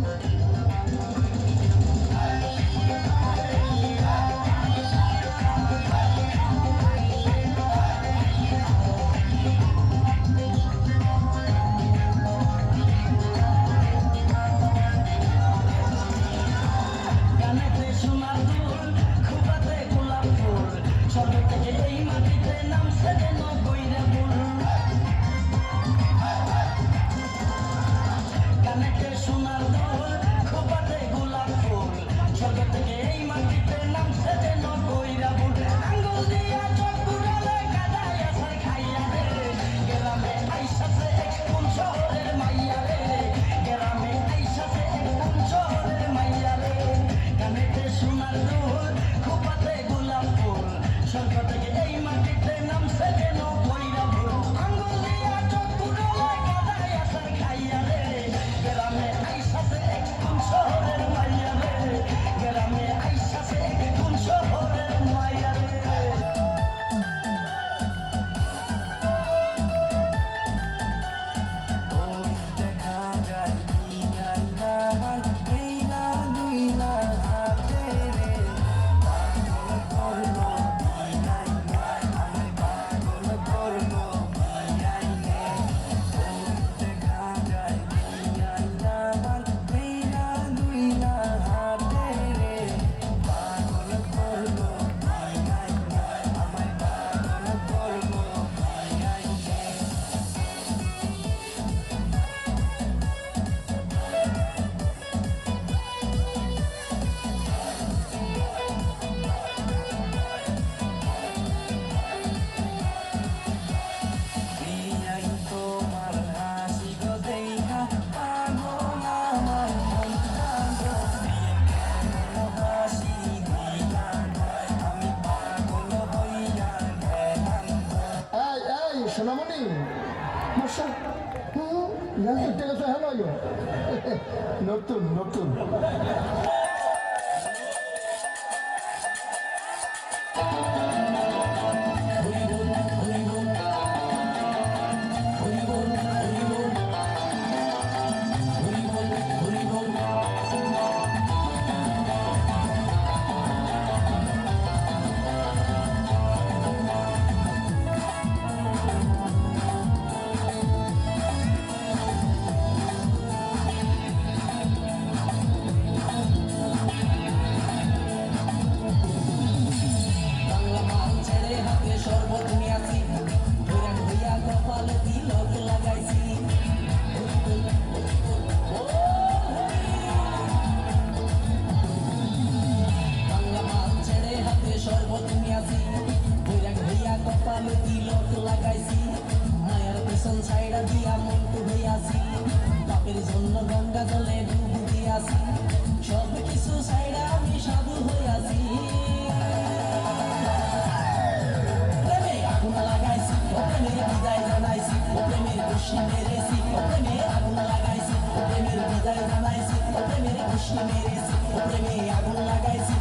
I'm not সোনামণি হ্যাঁ, নতুন নতুন। গালে তিলক লাগাইছি। মায়ার পেছন ছাইড়া দিয়া মন্টু হইয়াছি। বাপের জন্য গঙ্গা জলে ডুব দিয়াছি। সব কিছু ছাইড়া আমি সাধু হইয়াছি। আগুন লাগাইছি ও প্রেমের বিদায় জানাইছি ও প্রেমের খুশি মেরেছি ও প্রেমে আগুন লাগাইছি ও প্রেমের বিদায় জানাইছি ও প্রেমের খুশি মেরেছি ও প্রেমে আগুন লাগাইছি।